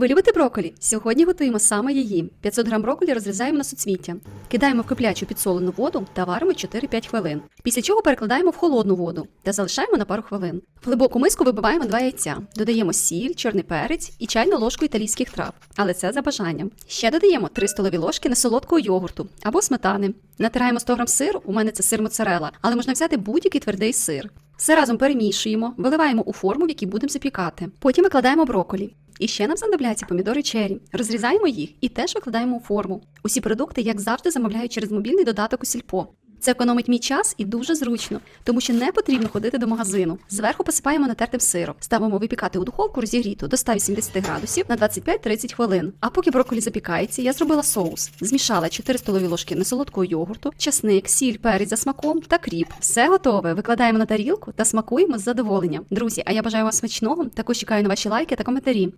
Ви любите броколі? Сьогодні готуємо саме її. 500 грам броколі розрізаємо на суцвіття. Кидаємо в киплячу підсолену воду та варимо 4-5 хвилин. Після чого перекладаємо в холодну воду та залишаємо на пару хвилин. В глибоку миску вибиваємо 2 яйця. Додаємо сіль, чорний перець і чайну ложку італійських трав. Але це за бажанням. Ще додаємо 3 столові ложки несолодкого йогурту або сметани. Натираємо 100 грам сиру, у мене це сир моцарелла, але можна взяти будь-який твердий сир. Все разом перемішуємо, виливаємо у форму, в якій будемо запікати. Потім викладаємо броколі. І ще нам знадобляться помідори чері. Розрізаємо їх і теж викладаємо у форму. Усі продукти, як завжди, замовляю через мобільний додаток у сільпо. Це економить мій час і дуже зручно, тому що не потрібно ходити до магазину. Зверху посипаємо натертим сиром. Ставимо випікати у духовку розігріту до 180 градусів на 25-30 хвилин. А поки брокколі запікається, я зробила соус. Змішала 4 столові ложки несолодкого йогурту, часник, сіль, перець за смаком та кріп. Все готове. Викладаємо на тарілку та смакуємо з задоволенням. Друзі, а я бажаю вам смачного. Також чекаю на ваші лайки та коментарі.